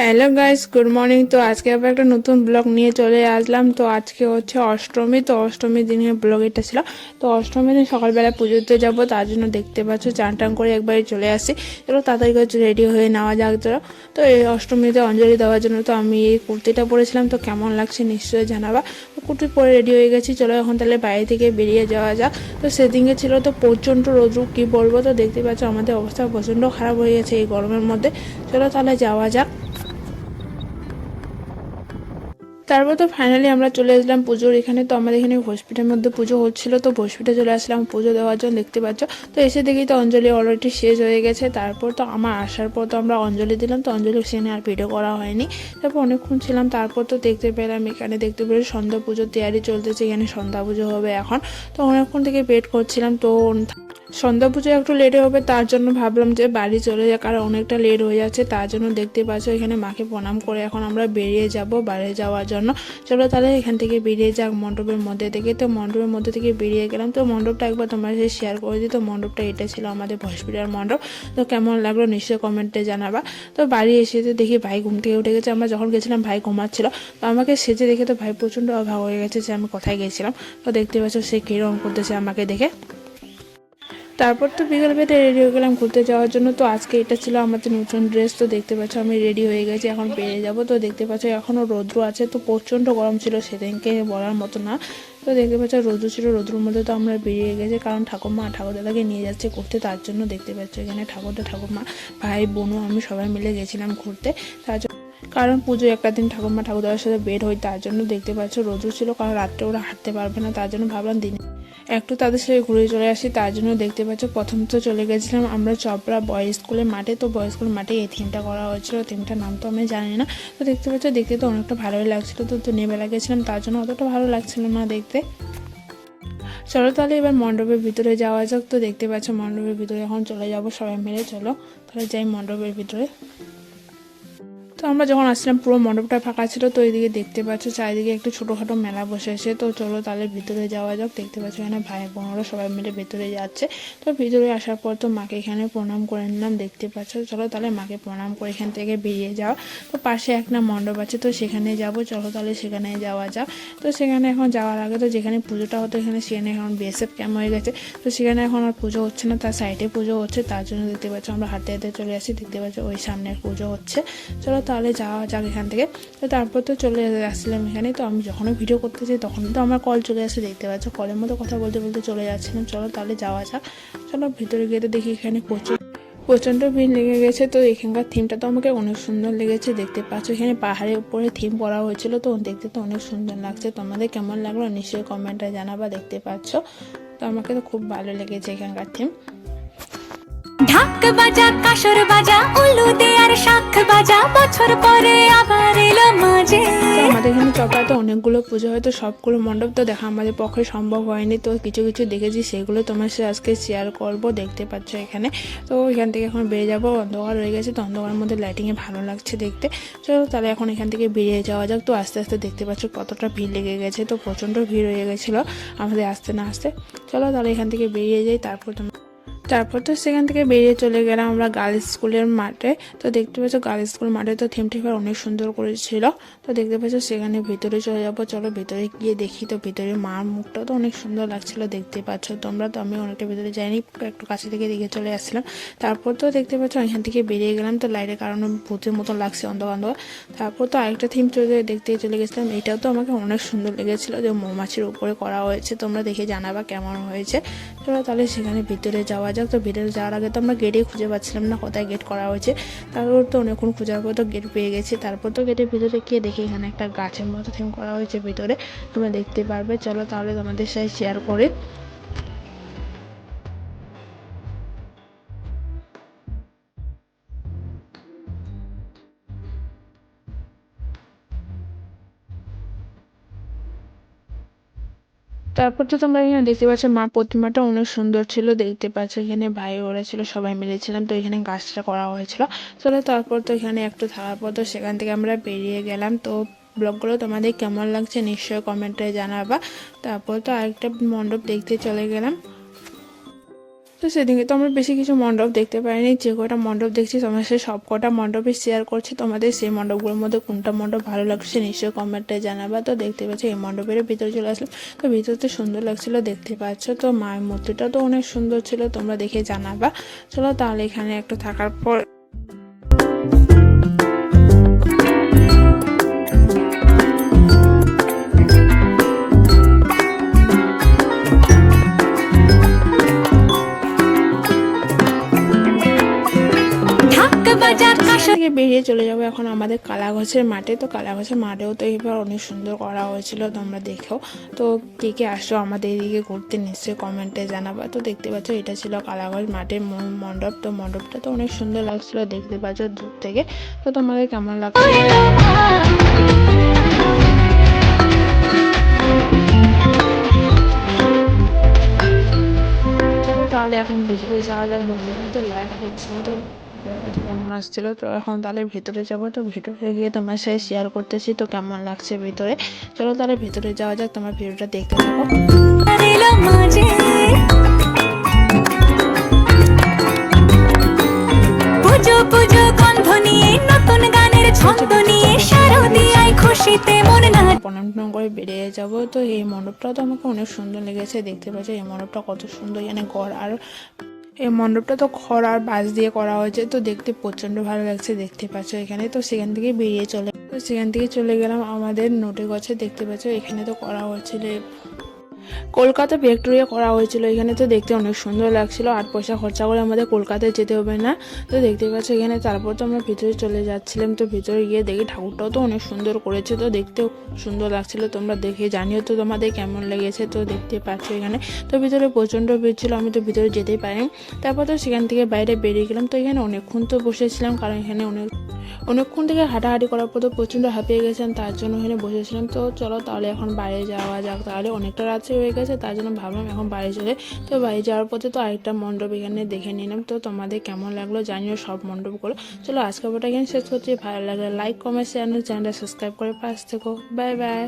Hello guys, good morning. তো আজকে আবার একটা নতুন ব্লগ নিয়ে চলে আসলাম। তো আজকে হচ্ছে অষ্টমী, তো অষ্টমীর দিনের ব্লগ এটা ছিল। তো অষ্টমীর দিন সকালবেলা পুজোতে যাব, তার জন্য দেখতে পাচ্ছ চান টান করে একবারে চলে আসি চলো তাড়াতাড়ি করে রেডি হয়ে নেওয়া যাক তো তো এই অষ্টমীতে অঞ্জলি দেওয়ার জন্য তো আমি এই কুর্তিটা পরেছিলাম, তো কেমন লাগছে নিশ্চয়ই জানাবা। তো কুর্তি পরে রেডি হয়ে গেছি, চলো এখন তাহলে বাইরে থেকে বেরিয়ে যাওয়া যাক। তো সেদিনকে ছিল তো প্রচণ্ড রোদ্রু, কী বলব? তো দেখতে পাচ্ছ আমাদের অবস্থা প্রচণ্ড খারাপ হয়ে গেছে এই গরমের মধ্যে। চলো তাহলে যাওয়া যাক। তারপর তো ফাইনালি আমরা চলে আসলাম পুজোর। এখানে তো আমাদের এখানে হসপিটালের মধ্যে পুজো হচ্ছিল, তো হসপিটালে চলে আসলাম পুজো দেওয়ার জন্য, দেখতে পাচ্ছ। তো এসে দেখি তো অঞ্জলি অলরেডি শেষ হয়ে গেছে। তারপর তো আমার আসার পর তো আমরা অঞ্জলি দিলাম, তো অঞ্জলি সেখানে আর ভিডিও করা হয়নি। তারপর অনেকক্ষণ ছিলাম, তারপর তো দেখতে পেলাম, এখানে দেখতে পেলাম সন্ধ্যা পুজোর তৈয়ারি চলতেছে, এখানে সন্ধ্যা পুজো হবে এখন। তো অনেকক্ষণ থেকে ওয়েট করছিলাম, তো সন্ধ্যা পুজো একটু লেটে হবে, তার জন্য ভাবলাম যে বাড়ি চলে যাক কারণ অনেকটা লেট হয়ে যাচ্ছে, তার জন্য দেখতে পাচ্ছ এখানে মাকে প্রণাম করে এখন আমরা বেরিয়ে যাব বাড়ি যাওয়ার জন্য। চলো তাহলে এখান থেকে বেরিয়ে যাক মণ্ডপের মধ্যে থেকে। তো মণ্ডপের মধ্যে থেকে বেরিয়ে গেলাম। তো মণ্ডপটা একবার তোমার সাথে শেয়ার করে দিই। তো মণ্ডপটা এটা ছিল আমাদের হসপিটাল মণ্ডপ। তো কেমন লাগল নিশ্চয়ই কমেন্টে জানাবা। তো বাড়ি এসে তো দেখি ভাই ঘুম থেকে উঠে গেছে। আমরা যখন গেছিলাম, ভাই ঘুমাচ্ছিল। তো আমাকে সেজে দেখে তো ভাই প্রচণ্ড অভাব হয়ে গেছে যে আমি কোথায় গেছিলাম। তো দেখতে পাচ্ছ সে কীরকম করতেছে আমাকে দেখে। তারপর তো বিকেল বেতে রেডি হয়ে গেলাম ঘুরতে যাওয়ার জন্য। তো আজকে এটা ছিল আমাদের নতুন ড্রেস তো দেখতে পাচ্ছ আমি রেডি হয়ে গেছি। এখন পেয়ে যাব। তো দেখতে পাচ্ছ এখনও রৌদ্র আছে, তো প্রচণ্ড গরম ছিল সেদিনকে বলার মতো না। তো দেখতে পাচ্ছ রৌদ্র ছিল, রৌদ্রের মধ্যে তো আমরা বেরিয়ে গেছি। কারণ ঠাকুরমা ঠাকুরদাদাকে নিয়ে যাচ্ছে ঘুরতে, তার জন্য দেখতে পাচ্ছ এখানে ঠাকুরদা, ঠাকুরমা, ভাই, বোনও আমি সবাই মিলে গেছিলাম ঘুরতে। তার জন্য কারণ পুজো একটা দিন ঠাকুরমা ঠাকুরদাদার সাথে বের হই, তার জন্য দেখতে পাচ্ছ রোদ্র ছিল। কারণ রাত্রে ওরা হাঁটতে পারবে না, তার জন্য ভাবলাম দিনে একটু তাদের সাথে ঘুরে চলে আসি, তার জন্য দেখতে পাচ্ছ প্রথম তো চলে গেছিলাম আমরা চপড়া বয়েজ স্কুলের মাঠে। তো বয়েজ স্কুলের মাঠে এই থিমটা করা হয়েছিল। থিমটার নাম তো আমি জানি না। তো দেখতে পাচ্ছ দেখতে তো অনেকটা ভালোই লাগছিল। তো তো নেবেলা গেছিলাম, তার জন্য অতটা ভালো লাগছিল না দেখতে। চলো তাহলে এবার মণ্ডপের ভিতরে যাওয়া যাক। তো দেখতে পাচ্ছ মণ্ডপের ভিতরে এখন চলে যাব সবাই মিলে। চলো তাহলে যাই মণ্ডপের ভিতরে। তো আমরা যখন আসছিলাম, পুরো মণ্ডপটা ফাঁকা ছিল, তো এইদিকে দেখতে পাচ্ছ, চারিদিকে একটু ছোটোখাটো মেলা বসেছে তো চলো তাহলে ভিতরে যাওয়া যাক, দেখতে পাচ্ছ এখানে ভাই বোনরা সবাই মিলে ভেতরে যাচ্ছে। তো ভিতরে আসার পর তো মাকে এখানে প্রণাম করে নিলাম, দেখতে পাচ্ছ। চলো তাহলে মাকে প্রণাম করে এখান থেকে বেরিয়ে যাও। তো পাশে একটা মণ্ডপ আছে, তো সেখানে যাব। চলো তাহলে সেখানে যাওয়া যাক। তো সেখানে এখন যাওয়ার আগে তো যেখানে পুজোটা হতো, এখানে সেখানে এখন বিএসএফ ক্যাম্প হয়ে গেছে। তো সেখানে এখন আর পুজো হচ্ছে না, তার সাইডে পুজো হচ্ছে, তার জন্য দেখতে পাচ্ছ আমরা হাতে হাতে চলে আসি দেখতে পাচ্ছ ওই সামনে পুজো হচ্ছে। চলো তাহলে যাওয়া যাক এখান থেকে। তো তারপর তো চলে আসছিলাম এখানে। তো আমি যখনই ভিডিও করতে চাই তখন তো আমার কল চলে আসে, দেখতে পাচ্ছ। কলের মতো কথা বলতে বলতে চলে যাচ্ছিলাম চলো তাহলে যাওয়া যাক। চলো ভিতরে গিয়ে তো দেখি এখানে প্রচুর, প্রচণ্ড ভিড় লেগে গেছে। তো এখানকার থিমটা তো আমাকে অনেক সুন্দর লেগেছে। দেখতে পাচ্ছ, এখানে পাহাড়ের উপরে থিম করা হয়েছিল। তো দেখতে তো অনেক সুন্দর লাগছে। তোমাদের কেমন লাগল নিশ্চয়ই কমেন্টে জানাবা, দেখতে পাচ্ছ। তো আমাকে তো খুব ভালো লেগেছে এখানকার থিম ঢাক বাজা, কাসর বাজা আর বছর পরে আবার এলো মাঝে। আমাদের এখানে চপাতে অনেকগুলো পুজো হয়, তো সবগুলো মণ্ডপ তো দেখা আমাদের পক্ষে সম্ভব হয়নি। তো কিছু কিছু দেখেছি, সেগুলো তোমার সাথে আজকে শেয়ার করব, দেখতে পাচ্ছ এখানে। তো এখান থেকে এখন বেরিয়ে যাব, অন্ধকার রয়ে গেছে, তো অন্ধকারের মধ্যে লাইটিংয়ে ভালো লাগছে দেখতে। চলো তাহলে এখন এখান থেকে বেরিয়ে যাওয়া যাক, তো আস্তে আস্তে দেখতে পাচ্ছ কতটা ভিড় লেগে গেছে, তো প্রচণ্ড ভিড় হয়ে গেছিল আমাদের আসতে না আসতে। চলো তাহলে এখান থেকে বেরিয়ে যাই, তারপর তোমার তারপর তো সেখান থেকে বেরিয়ে চলে গেলাম আমরা গার্লস স্কুলের মাঠে। তো দেখতে পাচ্ছ গার্লস স্কুল মাঠে তো থিম টিফার অনেক সুন্দর করেছিল। তো দেখতে পাচ্ছ সেখানে ভিতরে চলে যাব। চলো ভিতরে গিয়ে দেখি। তো ভিতরে মার মুখটা তো অনেক সুন্দর লাগছিল দেখতে পাচ্ছ তোমরা। তো আমি অনেকটা ভিতরে যাইনি, একটু কাছে থেকে দেখে চলে আসছিলাম। তারপর তো দেখতে পাচ্ছ এখান থেকে বেরিয়ে গেলাম। তো লাইটের কারণে ভূতের মতো লাগছে অন্ধকার অন্ধকার। তারপর তো আরেকটা থিম চলে, দেখতে চলে গেছিলাম। এটাও তো আমাকে অনেক সুন্দর লেগেছিল যে মৌমাছির উপরে করা হয়েছে। তোমরা দেখে জানাবা কেমন হয়েছে। চলো তাহলে সেখানে ভিতরে যাওয়া যাক, তো ভিতরে যাওয়ার আগে তো আমরা গেটেই খুঁজে পাচ্ছিলাম না কোথায় গেট করা হয়েছে। তারপর তো অনেকক্ষণ খোঁজার পর তো গেট পেয়ে গেছি। তারপর তো গেটের ভিতরে গিয়ে দেখি এখানে একটা গাছের মতো থিম করা হয়েছে ভিতরে। তোমরা দেখতে পারবে। চলো তাহলে তোমাদের সাথে শেয়ার করে। তারপর তো তোমরা এখানে দেখতে পাচ্ছ, মা প্রতিমাটা অনেক সুন্দর ছিল, দেখতে পাচ্ছ এখানে ভাই ওরা ছিল, সবাই মিলেছিলাম তো এখানে গাছটা করা হয়েছিল। চলো তারপর তো এখানে একটু থাকার পর তো সেখান থেকে আমরা বেরিয়ে গেলাম। তো ব্লগগুলো তোমাদের কেমন লাগছে নিশ্চয়ই কমেন্টে জানাবা। তারপর তো আরেকটা মণ্ডপ দেখতে চলে গেলাম। তো সেদিনকে তো আমরা বেশি কিছু মণ্ডপ দেখতে পাইনি, যে কটা মণ্ডপ দেখছি তোমার সে সব কটা মণ্ডপে শেয়ার করছি, তোমাদের সেই মণ্ডপগুলোর মধ্যে কোনটা মণ্ডপ ভালো লাগছে নিশ্চয়ই কমেন্টে জানাবা। তো দেখতে পাচ্ছি, এই মণ্ডপের ভিতরে চলে আসলাম। তো ভিতরতে সুন্দর লাগছিল, দেখতে পাচ্ছ তো মায়ের মূর্তিটা তো অনেক সুন্দর ছিল, তোমরা দেখে জানাবা। চলো তাহলে এখানে একটু থাকার পর বেরিয়ে চলে যাব এখন আমাদের কালাগছের মাঠে। তো কালাগছের মাঠেও তো এবার অনেক সুন্দর করা হয়েছিল, তোমরা দেখো তো কে কে আসো আমাদের এদিকে ঘুরতে নিশ্চয়ই কমেন্টে জানাবা। তো দেখতে পাচ্ছ এটা ছিল কালাগঞ্জ মাঠের মণ্ডপ। তো মণ্ডপটা তো অনেক সুন্দর লাগছিল দেখতে পাচ্ছ দূর থেকে। তো তোমাদের কেমন লাগছে? তাহলে এখন ভিতরে যাওয়া যাক, বন্ধুরা। তো দেখছিল তো কেমন আসছিল? তো এখন তাহলে ভিতরে যাব। তো ভিতরে গিয়ে তোমার সাথে শেয়ার করতেছি। তো কেমন লাগছে ভিতরে? চলো তাহলে ভিতরে যাওয়া যাক। তোমার ভিডিওটা দেখতে থাকো। পুজো পুজো গন্ধ নিয়ে নতুন গানের ছন্দ নিয়ে শারদিয়ায় খুশিতে মন না প্রণাম টনাম করে বেরিয়ে যাব। তো এই মণ্ডপটাও তো আমাকে অনেক সুন্দর লেগেছে। দেখতে পাচ্ছি এই মণ্ডপটা কত সুন্দর এখানে ঘর আর এই মণ্ডপটা তো খড় আর বাঁশ দিয়ে করা হয়েছে, তো দেখতে প্রচণ্ড ভালো লাগছে, দেখতে পাচ্ছ এখানে। তো সেখান থেকে বেরিয়ে চলে তো সেখান থেকে চলে গেলাম আমাদের নোটে গছে, দেখতে পাচ্ছ এখানে তো করা হয়েছিল। কলকাতা ভিক্টোরিয়া করা হয়েছিল। এখানে তো দেখতে অনেক সুন্দর লাগছিল। আট পয়সা খরচা করে আমাদের কলকাতায় যেতে হবে না। তো দেখতে পাচ্ছ এখানে তারপর তো আমরা ভিতরে চলে যাচ্ছিলাম। তো ভিতরে গিয়ে দেখি ঠাকুরটাও তো অনেক সুন্দর করেছে। তো দেখতেও সুন্দর লাগছিল। তোমরা দেখে জানিও তো তোমাদের কেমন লেগেছে। তো দেখতে পাচ্ছ এখানে। তো ভিতরে প্রচণ্ড ভিড় ছিল। আমি তো ভিতরে যেতেই পারিনি। তারপর তো সেখান থেকে বাইরে বেরিয়ে গেলাম। তো এখানে অনেকক্ষণ তো বসেছিলাম। কারণ এখানে অনেক অনেকক্ষণ থেকে হাঁটাহাঁটি করার পর তো প্রচণ্ড হাঁপিয়ে গেছেন তার জন্য ওখানে বসেছিলাম। তো চলো তাহলে এখন বাইরে যাওয়া যাক। তাহলে অনেকটা রাত্রে হয়ে গেছে, তার জন্য ভাবলাম এখন বাইরে চলে তো বাইরে যাওয়ার পথে তো আরেকটা মণ্ডপ এখানে দেখে নিলাম। তো তোমাদের কেমন লাগল জানিও, সব মণ্ডপগুলো চলো আজকে ওটা এখানে শেষ করছি। ভালো লাগলে লাইক কমেন্ট চ্যানেল চ্যানেলটা সাবস্ক্রাইব করে পাশ থেকো। Bye bye